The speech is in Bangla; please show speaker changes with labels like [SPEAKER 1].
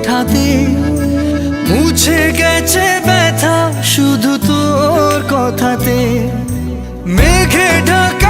[SPEAKER 1] ওঠাতে মুছে গেছে ব্যথা শুধু তোর কথাতে। মেঘে ঢাকা